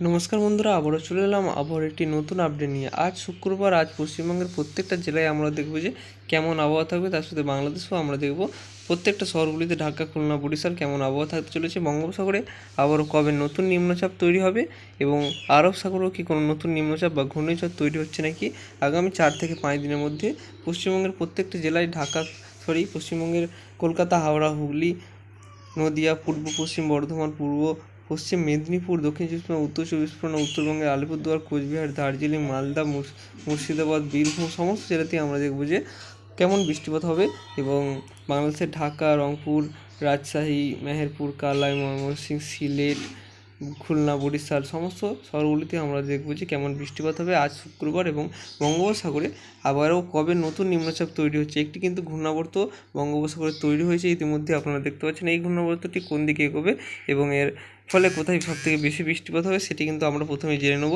নমস্কার বন্ধুরা, আবারও চলে এলাম আবার একটি নতুন আপডেট নিয়ে। আজ শুক্রবার, আজ পশ্চিমবঙ্গের প্রত্যেকটা জেলায় আমরা দেখব যে কেমন আবহাওয়া থাকবে, তার সাথে বাংলাদেশেও আমরা দেখব প্রত্যেকটা শহরগুলিতে ঢাকা, খুলনা, বরিশাল কেমন আবহাওয়া থাকতে চলেছে। বঙ্গোপসাগরে আবারও কবে নতুন নিম্নচাপ তৈরি হবে এবং আরব সাগরেও কি কোনো নতুন নিম্নচাপ বা ঘূর্ণিঝড় তৈরি হচ্ছে নাকি? আগামী চার থেকে পাঁচ দিনের মধ্যে পশ্চিমবঙ্গের প্রত্যেকটা জেলায় ঢাকা, সরি, পশ্চিমবঙ্গের কলকাতা, হাওড়া, হুগলি, নদিয়া, পূর্ব, পশ্চিম বর্ধমান, পূর্ব পশ্চিম মেদিনীপুর, দক্ষিণ চব্বিশ পরগনা, উত্তর চব্বিশ পরগনা, উত্তরবঙ্গের আলিপুরদুয়ার, কোচবিহার, দার্জিলিং, মালদা মুর্শিদাবাদ, বীরভূম, সমস্ত জেলাতেই আমরা দেখব যে কেমন বৃষ্টিপাত হবে এবং বাংলাদেশের ঢাকা, রংপুর, রাজশাহী, মেহেরপুর, কালাই, ময়মনসিংহ, সিলেট খুলনা, বরিশাল, সমস্ত শহরগুলিতে আমরা দেখব যে কেমন বৃষ্টিপাত হবে আজ শুক্রবার এবং বঙ্গোপসাগরে আবারও কবে নতুন নিম্নচাপ তৈরি হচ্ছে? একটি কিন্তু ঘূর্ণাবর্ত বঙ্গোপসাগরে তৈরি হয়েছে, ইতিমধ্যে আপনারা দেখতে পাচ্ছেন। এই ঘূর্ণাবর্তটি কোন দিকে এগোবে এবং এর ফলে কোথায় সবথেকে বেশি বৃষ্টিপাত হবে সেটি কিন্তু আমরা প্রথমে জেনে নেব।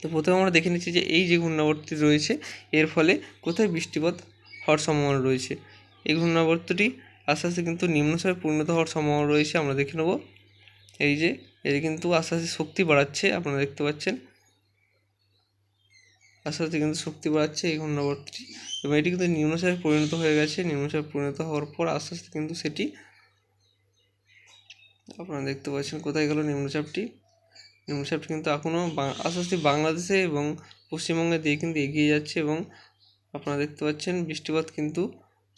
তো প্রথমে আমরা দেখে নিচ্ছি যে এই যে ঘূর্ণাবর্তটি রয়েছে, এর ফলে কোথায় বৃষ্টিপাত হওয়ার সম্ভাবনা রয়েছে? এই ঘূর্ণাবর্তটি আস্তে আস্তে কিন্তু নিম্নচাপে পরিণত হওয়ার সম্ভাবনা রয়েছে, আমরা দেখে নেব। এই যে এর কিন্তু আস্তে আস্তে শক্তি বাড়াচ্ছে, আপনারা দেখতে পাচ্ছেন। আস্তে আস্তে কিন্তু শক্তি বাড়াচ্ছে এই ঘূর্ণাবর্তটি। এবং এটি কিন্তু নিম্নচাপে পরিণত হয়ে গেছে। নিম্নচাপে পরিণত হওয়ার পর আস্তে আস্তে কিন্তু সেটি আপনারা দেখতে পাচ্ছেন কোথায় গেল নিম্নচাপটি নিম্নচাপটি কিন্তু এখনও আস্তে আস্তে বাংলাদেশে এবং পশ্চিমবঙ্গে দিয়ে কিন্তু এগিয়ে যাচ্ছে এবং আপনারা দেখতে পাচ্ছেন বৃষ্টিপাত কিন্তু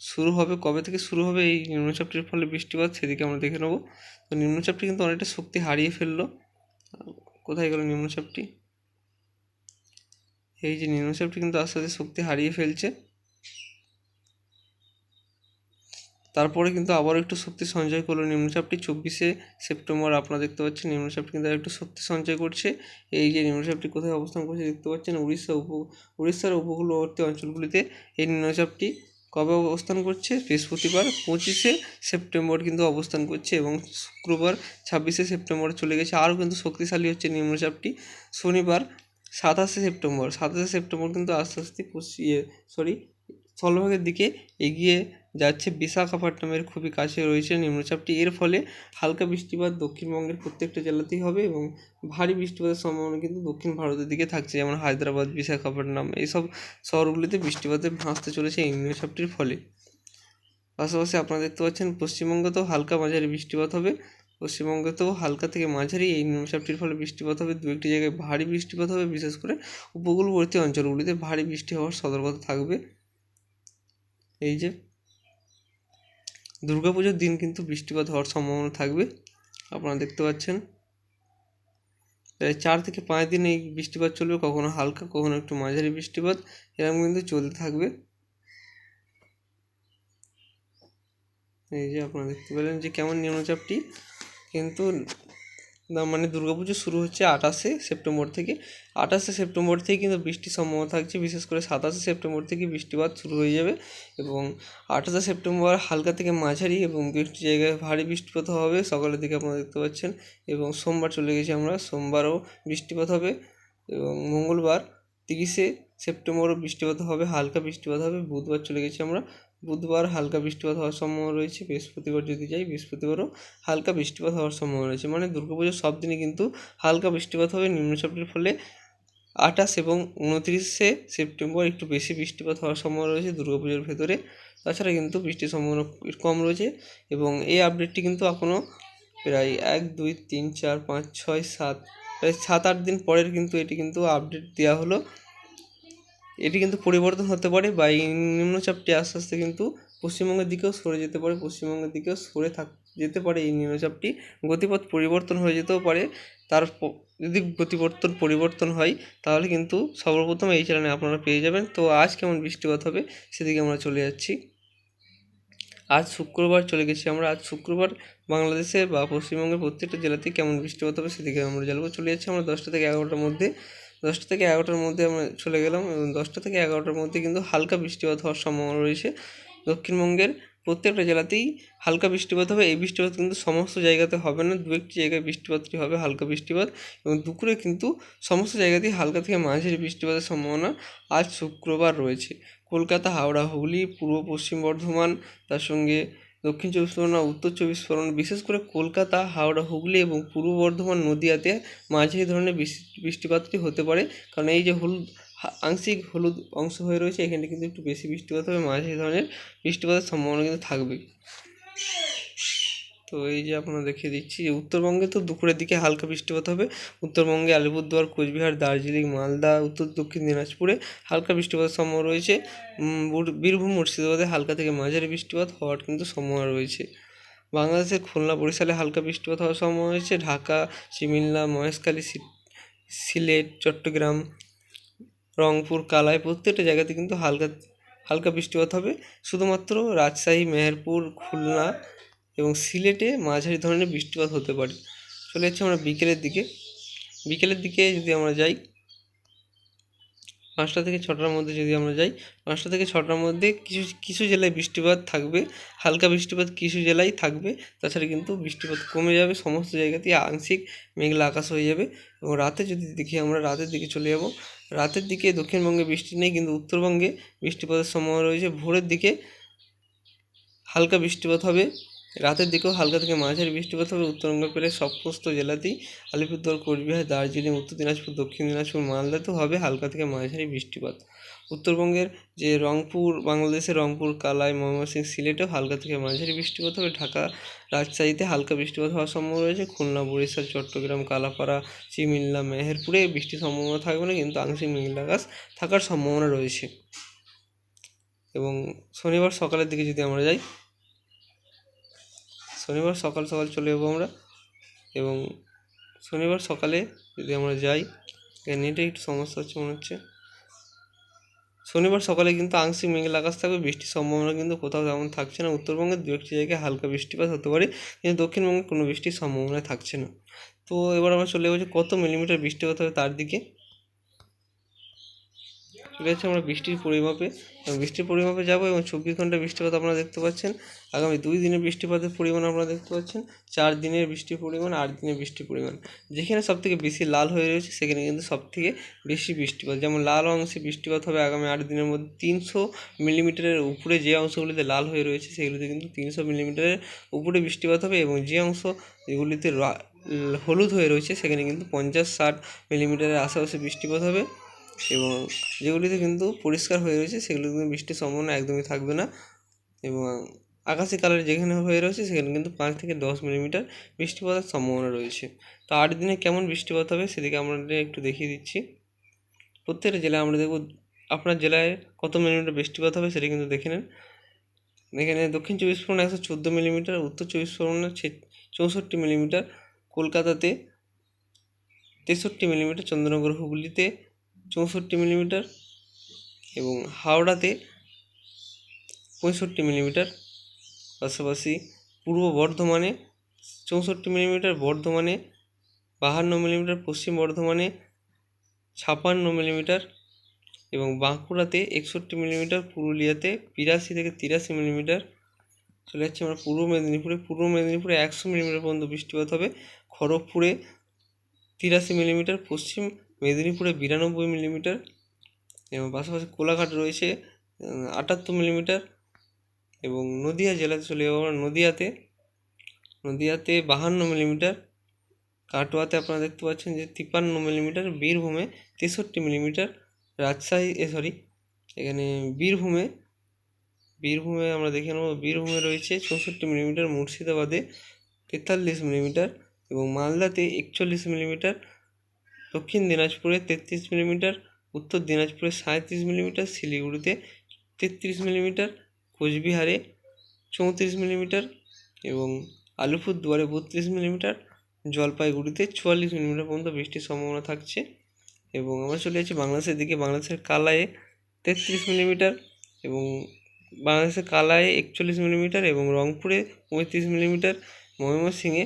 শুরু হবে, কবে থেকে শুরু হবে এই নিম্নচাপটির ফলে বৃষ্টিপাত সেদিকে আমরা দেখে নেব। তো নিম্নচাপটি কিন্তু অনেকটা শক্তি হারিয়ে ফেলল। কোথায় গেল নিম্নচাপটি এই যে নিম্নচাপটি কিন্তু আস্তে আস্তে শক্তি হারিয়ে ফেলছে। তারপরে কিন্তু আবার একটু শক্তি সঞ্চয় করল নিম্নচাপটি চব্বিশে সেপ্টেম্বর আপনারা দেখতে পাচ্ছেন নিম্নচাপটি কিন্তু একটু শক্তি সঞ্চয় করছে। এই যে নিম্নচাপটি কোথায় অবস্থান করছে দেখতে পাচ্ছেন? উড়িষ্যা উপ, উড়িষ্যার উপকূলবর্তী অঞ্চলগুলিতে এই নিম্নচাপটি কবে অবস্থান করছে? বৃহস্পতিবার, পঁচিশে সেপ্টেম্বর কিন্তু অবস্থান করছে এবং শুক্রবার, ছাব্বিশে সেপ্টেম্বর চলে গেছে। আরও কিন্তু শক্তিশালী হচ্ছে নিম্নচাপটি। শনিবার, সাতাশে সেপ্টেম্বর সাতাশে সেপ্টেম্বর কিন্তু আস্তে আস্তে পশ্চিম সরি স্থলভাগের দিকে এগিয়ে যাচ্ছে বিশাখাপট্টনমের খুবই কাছে রয়েছে নিম্নচাপটি। এর ফলে হালকা বৃষ্টিপাত দক্ষিণবঙ্গের প্রত্যেকটা জেলাতেই হবে এবং ভারী বৃষ্টিপাতের সম্ভাবনা কিন্তু দক্ষিণ ভারতের দিকে থাকছে, যেমন হায়দ্রাবাদ, বিশাখাপট্টনম। এইসব শহরগুলিতে বৃষ্টিপাতে ভাসতে চলেছে এই নিম্নচাপটির ফলে। পাশাপাশি আপনারা দেখতে পাচ্ছেন, পশ্চিমবঙ্গতেও হালকা মাঝারি বৃষ্টিপাত হবে। পশ্চিমবঙ্গতেও হালকা থেকে মাঝারি এই নিম্নচাপটির ফলে বৃষ্টিপাত হবে। দু একটি জায়গায় ভারী বৃষ্টিপাত হবে, বিশেষ করে উপকূলবর্তী অঞ্চলগুলিতে ভারী বৃষ্টি হওয়ার সতর্কতা থাকবে। এই যে দুর্গাপুজোর দিন কিন্তু বৃষ্টিপাত হওয়ার সম্ভাবনা থাকবে, আপনারা দেখতে পাচ্ছেন। চার থেকে পাঁচ দিন এই বৃষ্টিপাত চলবে, কখনো হালকা, কখনো একটু মাঝারি বৃষ্টিপাত, এরকম কিন্তু চলতে থাকবে। এই যে আপনারা দেখতে পেলেন যে কেমন নিম্নচাপটি, কিন্তু মানে দুর্গাপুজো শুরু হচ্ছে আঠাশে সেপ্টেম্বর থেকে। আঠাশে সেপ্টেম্বর থেকে কিন্তু বৃষ্টির সম্ভাবনা থাকছে, বিশেষ করে সাতাশে সেপ্টেম্বর থেকে বৃষ্টিপাত শুরু হয়ে যাবে এবং আঠাশে সেপ্টেম্বর হালকা থেকে মাঝারি এবং একটি জায়গায় ভারী বৃষ্টিপাত হবে, সকালের দিকে আপনারা দেখতে পাচ্ছেন। এবং সোমবার চলে গেছি আমরা, সোমবারও বৃষ্টিপাত হবে এবং মঙ্গলবার তিরিশে সেপ্টেম্বরও বৃষ্টিপাত হবে, হালকা বৃষ্টিপাত হবে, বুধবার চলে গেছি আমরা। বুধবার হালকা বৃষ্টিপাত হওয়ার সম্ভাবনা রয়েছে। বৃহস্পতিবার যদি যাই, বৃহস্পতিবারও হালকা বৃষ্টিপাত হওয়ার সম্ভাবনা রয়েছে। মানে দুর্গাপুজোর সব দিনই কিন্তু হালকা বৃষ্টিপাত হবে। নিম্নচাপটির ফলে আঠাশ এবং উনত্রিশে সেপ্টেম্বর একটু বেশি বৃষ্টিপাত হওয়ার সম্ভাবনা রয়েছে দুর্গাপুজোর ভেতরে। তাছাড়া কিন্তু বৃষ্টির সম্ভাবনা কম রয়েছে এবং এই আপডেটটি কিন্তু এখনও প্রায় এক, দুই, তিন, চার, পাঁচ, ছয়, সাত, প্রায় সাত, আট দিন পরের কিন্তু এটি কিন্তু আপডেট দেওয়া হলো। এটি কিন্তু পরিবর্তন হতে পারে বা এই নিম্নচাপটি আস্তে আস্তে কিন্তু পশ্চিমবঙ্গের দিকেও সরে যেতে পারে, পশ্চিমবঙ্গের দিকেও সরে থাক, যেতে পারে এই নিম্নচাপটি। গতিপথ পরিবর্তন হয়ে যেতেও পারে। তার যদি গতিপরিবর্তন পরিবর্তন হয়, তাহলে কিন্তু সর্বপ্রথম এই চ্যানেলে আপনারা পেয়ে যাবেন। তো আজ কেমন বৃষ্টিপাত হবে সেদিকে আমরা চলে যাচ্ছি। আজ শুক্রবার চলে গেছি আমরা। আজ শুক্রবার বাংলাদেশে বা পশ্চিমবঙ্গের প্রত্যেকটা জেলাতেই কেমন বৃষ্টিপাত হবে সেদিকে আমরা জানব। চলে যাচ্ছি আমরা দশটা থেকে এগারোটার মধ্যে। দশটা থেকে এগারোটার মধ্যে আমরা চলে গেলাম এবং দশটা থেকে এগারোটার মধ্যে কিন্তু হালকা বৃষ্টিপাত হওয়ার সম্ভাবনা রয়েছে। দক্ষিণবঙ্গের প্রত্যেকটা জেলাতেই হালকা বৃষ্টিপাত হবে। এই বৃষ্টিপাত কিন্তু সমস্ত জায়গাতে হবে না। দু একটি জায়গায় বৃষ্টিপাতটি হবে, হালকা বৃষ্টিপাত এবং দুপুরে কিন্তু সমস্ত জায়গাতেই হালকা থেকে মাঝারি বৃষ্টিপাতের সম্ভাবনা আজ শুক্রবার রয়েছে। কলকাতা, হাওড়া, হুগলি, পূর্ব, পশ্চিম বর্ধমান, তার সঙ্গে দক্ষিণ চব্বিশ পরগনা, উত্তর চব্বিশ পরগনা, বিশেষ করে কলকাতা, হাওড়া, হুগলি এবং পূর্ব বর্ধমান নদীয়াতে মাঝারি ধরনের বৃষ্টিপাতটি হতে পারে। কারণ এই যে হলুদ আংশিক হলুদ অংশ হয়ে রয়েছে, এখানে কিন্তু একটু বেশি বৃষ্টিপাত হবে, মাঝারি ধরনের বৃষ্টিপাতের সম্ভাবনা কিন্তু থাকবে তো এই যে আপনারা দেখিয়ে দিচ্ছি যে উত্তরবঙ্গে তো দুপুরের দিকে হালকা বৃষ্টিপাত হবে। উত্তরবঙ্গে আলিপুরদুয়ার, কোচবিহার, দার্জিলিং, মালদা, উত্তর দক্ষিণ দিনাজপুরে হালকা বৃষ্টিপাতের সম্ভাবনা রয়েছে। বীরভূম, মুর্শিদাবাদে হালকা থেকে মাঝারি বৃষ্টিপাত হওয়ার কিন্তু সম্ভাবনা রয়েছে। বাংলাদেশের খুলনা বরিশালে হালকা বৃষ্টিপাত হওয়ার সম্ভাবনা রয়েছে। ঢাকা চিমিল্লা মহেশখালী সিলেট, চট্টগ্রাম, রংপুর, কালাই প্রত্যেকটা জায়গাতে কিন্তু হালকা হালকা বৃষ্টিপাত হবে। শুধুমাত্র রাজশাহী, মেহেরপুর, খুলনা এবং সিলেটে মাঝারি ধরনের বৃষ্টিপাত হতে পারে। চলে যাচ্ছি আমরা বিকেলের দিকে। বিকেলের দিকে যদি আমরা যাই, পাঁচটা থেকে ছটার মধ্যে যদি আমরা যাই, পাঁচটা থেকে ছটার মধ্যে কিছু কিছু জেলায় বৃষ্টিপাত থাকবে, হালকা বৃষ্টিপাত কিছু জেলায় থাকবে। তাছাড়া কিন্তু বৃষ্টিপাত কমে যাবে, সমস্ত জায়গাতেই আংশিক মেঘলা আকাশ হয়ে যাবে। এবং রাতে যদি দেখি আমরা, রাতের দিকে চলে যাব। রাতের দিকে দক্ষিণবঙ্গে বৃষ্টি নেই, কিন্তু উত্তরবঙ্গে বৃষ্টিপাতের সম্ভাবনা রয়েছে। ভোরের দিকে হালকা বৃষ্টিপাত হবে। রাতের দিকেও হালকা থেকে মাঝারি বৃষ্টিপাত হবে। উত্তরবঙ্গের সমস্ত জেলাতেই আলিপুরদুয়ার, কোচবিহার, দার্জিলিং, উত্তর দিনাজপুর, দক্ষিণ দিনাজপুর মালদাতেও হবে হালকা থেকে মাঝারি বৃষ্টিপাত। উত্তরবঙ্গের যে রংপুর, বাংলাদেশের রংপুর, কালাই, ময়মনসিংহ, সিলেটেও হালকা থেকে মাঝারি বৃষ্টিপাত হবে। ঢাকা, রাজশাহীতে হালকা বৃষ্টিপাত হওয়ার সম্ভাবনা রয়েছে। খুলনা, বরিশাল, চট্টগ্রাম, কালাপাড়া, চিমিল্লা, মেহেরপুরে বৃষ্টির সম্ভাবনা থাকবে না, কিন্তু আংশিক মেঘলা আকাশ থাকার সম্ভাবনা রয়েছে। এবং শনিবার সকালের দিকে যদি আমরা যাই শনিবার সকাল সকাল চলে যাব আমরা। এবং শনিবার সকালে যদি আমরা যাই নেটে একটু সমস্যা হচ্ছে মনে হচ্ছে। শনিবার সকালে কিন্তু আংশিক মেঘলা আকাশ থাকবে, বৃষ্টির সম্ভাবনা কিন্তু কোথাও তেমন থাকছে না। উত্তরবঙ্গের দু একটি জায়গায় হালকা বৃষ্টিপাত হতে পারে, কিন্তু দক্ষিণবঙ্গে কোনো বৃষ্টির সম্ভাবনা থাকছে না। তো এবার আমরা চলে যাব যে কত মিলিমিটার বৃষ্টিপাত হবে তার দিকে। চলে যাচ্ছে আমরা বৃষ্টির পরিমাপে। বৃষ্টির পরিমাপে যাব এবং চব্বিশ ঘণ্টা বৃষ্টিপাত আপনারা দেখতে পাচ্ছেন। আগামী দুই দিনের বৃষ্টিপাতের পরিমাণ আপনারা দেখতে পাচ্ছেন। চার দিনের বৃষ্টির পরিমাণ, আট দিনের বৃষ্টির পরিমাণ। যেখানে সবথেকে বেশি লাল হয়ে রয়েছে, সেখানে কিন্তু সবথেকে বেশি বৃষ্টিপাত। যেমন লাল অংশে বৃষ্টিপাত হবে আগামী আট দিনের মধ্যে তিনশো মিলিমিটারের উপরে যে অংশগুলিতে লাল হয়ে রয়েছে, সেগুলিতে কিন্তু তিনশো মিলিমিটারের উপরে বৃষ্টিপাত হবে এবং যে অংশ এগুলিতে হলুদ হয়ে রয়েছে, সেখানে কিন্তু পঞ্চাশ ষাট মিলিমিটারের আশেপাশে বৃষ্টিপাত হবে। এবং যেগুলিতে কিন্তু পরিষ্কার হয়ে রয়েছে সেগুলো কিন্তু বৃষ্টির সম্ভাবনা একদমই থাকবে না। এবং আকাশি কালার যেখানে হয়ে রয়েছে, সেখানে কিন্তু পাঁচ থেকে দশ মিলিমিটার বৃষ্টিপাতের সম্ভাবনা রয়েছে। তো আট দিনে কেমন বৃষ্টিপাত হবে, সেদিকে আমরা একটু দেখিয়ে দিচ্ছি। প্রত্যেকটা জেলায় আমরা দেখব, আপনার জেলায় কত মিলিমিটার বৃষ্টিপাত হবে, সেটা কিন্তু দেখে নেন। এখানে দক্ষিণ চব্বিশ পরগনা একশো চোদ্দ মিলিমিটার, উত্তর চব্বিশ পরগনা চৌষট্টি মিলিমিটার, কলকাতাতে তেষট্টি মিলিমিটার, চন্দ্রনগর হুগলিতে চৌষট্টি মিলিমিটার এবং হাওড়াতে পঁয়ষট্টি মিলিমিটার, পাশাপাশি পূর্ব বর্ধমানে চৌষট্টি মিলিমিটার, বর্ধমানে বাহান্ন মিলিমিটার, পশ্চিম বর্ধমানে ছাপান্ন মিলিমিটার এবং বাঁকুড়াতে একষট্টি মিলিমিটার, পুরুলিয়াতে বিরাশি থেকে তিরাশি মিলিমিটার। চলে যাচ্ছে আমরা পূর্ব মেদিনীপুরে। পূর্ব মেদিনীপুরে একশো মিলিমিটার পর্যন্ত বৃষ্টিপাত হবে। খড়গপুরে তিরাশি মিলিমিটার, পশ্চিম মেদিনীপুরে বিরানব্বই মিলিমিটার এবং পাশাপাশি কোলাঘাট রয়েছে আটাত্তর মিলিমিটার এবং নদিয়া জেলাতে চলে যাব আমরা নদিয়াতে। নদিয়াতে বাহান্ন মিলিমিটার, কাটোয়াতে আপনারা দেখতে পাচ্ছেন যে তিপ্পান্ন মিলিমিটার, বীরভূমে তেষট্টি মিলিমিটার, রাজশাহী, এ সরি এখানে বীরভূমে বীরভূমে আমরা দেখে নেব, বীরভূমে রয়েছে চৌষট্টি মিলিমিটার, মুর্শিদাবাদে তেতাল্লিশ মিলিমিটার এবং মালদাতে একচল্লিশ মিলিমিটার দক্ষিণ দিনাজপুরে তেত্রিশ মিলিমিটার, উত্তর দিনাজপুরে সাঁত্রিশ মিলিমিটার, শিলিগুড়িতে তেত্রিশ মিলিমিটার, কোচবিহারে চৌত্রিশ মিলিমিটার এবং আলিপুরদুয়ারে বত্রিশ মিলিমিটার, জলপাইগুড়িতে চুয়াল্লিশ মিলিমিটার পর্যন্ত বৃষ্টির সম্ভাবনা থাকছে এবং আমরা চলে যাচ্ছি বাংলাদেশের দিকে। বাংলাদেশের কালায়ে তেত্রিশ মিলিমিটার এবং বাংলাদেশের কালায়ে একচল্লিশ মিলিমিটার এবং রংপুরে পঁয়ত্রিশ মিলিমিটার, ময়মনসিংহে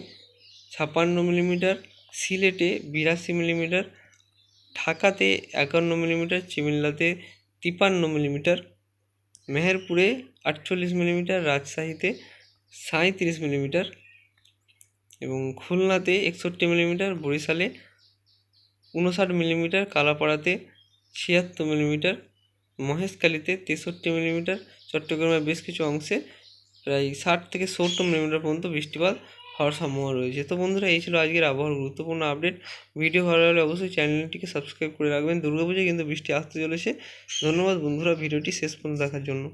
ছাপান্ন মিলিমিটার সিলেটে বিরাশি মিলিমিটার, ঢাকাতে একান্ন মিলিমিটার, চিমিল্লাতে তিপান্ন মিলিমিটার, মেহেরপুরে আটচল্লিশ মিলিমিটার, রাজশাহীতে সাঁইত্রিশ মিলিমিটার এবং খুলনাতে একষট্টি মিলিমিটার, বরিশালে উনষাট মিলিমিটার, কালাপাড়াতে ছিয়াত্তর মিলিমিটার, মহেশখালীতে তেষট্টি মিলিমিটার চট্টগ্রামের বেশ কিছু অংশে প্রায় ষাট থেকে সত্তর মিলিমিটার পর্যন্ত বৃষ্টিপাত হওয়ার সম্ভাবনা রয়েছে। তো বন্ধুরা, এই ছিল আজকের আবহাওয়ার গুরুত্বপূর্ণ আপডেট ভিডিও ভালো লাগলে অবশ্যই চ্যানেলটিকে সাবস্ক্রাইব করে রাখবেন। দুর্গাপুজোয় কিন্তু বৃষ্টি আসতে চলেছে। ধন্যবাদ বন্ধুরা, ভিডিওটি শেষ পর্যন্ত দেখার জন্য।